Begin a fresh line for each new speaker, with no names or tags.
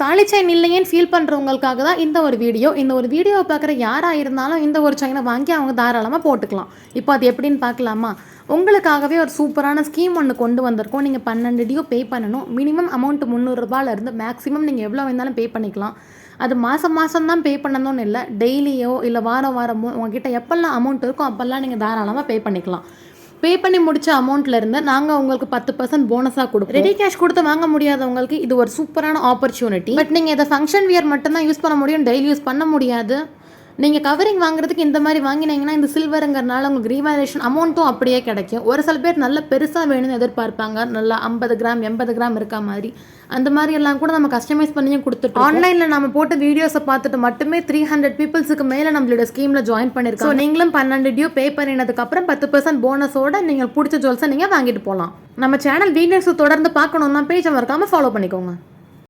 தாலி செயின் இல்லையேன்னு ஃபீல் பண்ணுறவங்களுக்காக தான் இந்த ஒரு வீடியோ இந்த ஒரு வீடியோவை பார்க்குற யாராக இருந்தாலும் இந்த ஒரு செயினை வாங்கி அவங்க தாராளமாக போட்டுக்கலாம். இப்போ அது எப்படின்னு பார்க்கலாமா? உங்களுக்காகவே ஒரு சூப்பரான ஸ்கீம் ஒன்று கொண்டு வந்திருக்கோம். நீங்கள் பன்னெண்டு டியூ பே பண்ணணும். மினிமம் அமௌண்ட் முந்நூறுரூபாலேருந்து மேக்ஸிமம் நீங்கள் எவ்வளோ வேணாலும் பே பண்ணிக்கலாம். அது மாதம் மாதம் தான் பே பண்ணணும்னு இல்லை. டெய்லியோ இல்லை வாரம் வாரமோ உங்ககிட்ட எப்போல்லாம் அமௌண்ட் இருக்கோ அப்போல்லாம் நீங்கள் தாராளமாக பே பண்ணிக்கலாம். பே பண்ணி முடிச்ச அமௌண்ட்ல இருந்து நாங்கள் உங்களுக்கு பத்து பர்சன்ட் போனஸாக கொடுப்போம். ரெடி கேஷ் கொடுத்து வாங்க முடியாதவங்களுக்கு இது ஒரு சூப்பரான ஆப்பர்ச்சுனிட்டி பட் நீங்கள் இதை ஃபங்க்ஷன் வியர் மட்டும்தான் யூஸ் பண்ண முடியும் டெய்லி யூஸ் பண்ண முடியாது. நீங்கள் கவரிங் வாங்குறதுக்கு இந்த மாதிரி வாங்கினீங்கன்னா இந்த சில்வருங்கிறனால உங்களுக்கு ரீவாலேஷன் அமௌண்ட்டும் அப்படியே கிடைக்கும். ஒரு சில பேர் நல்ல பெருசாக வேணும்னு எதிர்பார்ப்பாங்க. நல்லா ஐம்பது கிராம் எண்பது கிராம் இருக்க மாதிரி. அந்த மாதிரி எல்லாம் கூட நம்ம கஸ்டமைஸ் பண்ணியும் கொடுத்துட்டு ஆன்லைனில் நம்ம போட்ட வீடியோஸை பார்த்துட்டு மட்டுமே த்ரீ ஹண்ட்ரட் பீப்புள்ஸுக்கு மேலே நம்மளோட ஸ்கீமில் ஜாயின் பண்ணியிருக்கோம் நீங்களும் பன்னெண்டு டியூ பே பண்ணினதுக்கப்புறம் பத்து பர்சன்ட் போனஸோட நீங்கள் பிடிச்ச ஜுவல்ஸை நீங்கள் வாங்கிட்டு போகலாம் நம்ம சேனல் வீடியோஸ் தொடர்ந்து பார்க்கணுன்னா பேஜை மறக்காமல் ஃபாலோ பண்ணிக்கோங்க.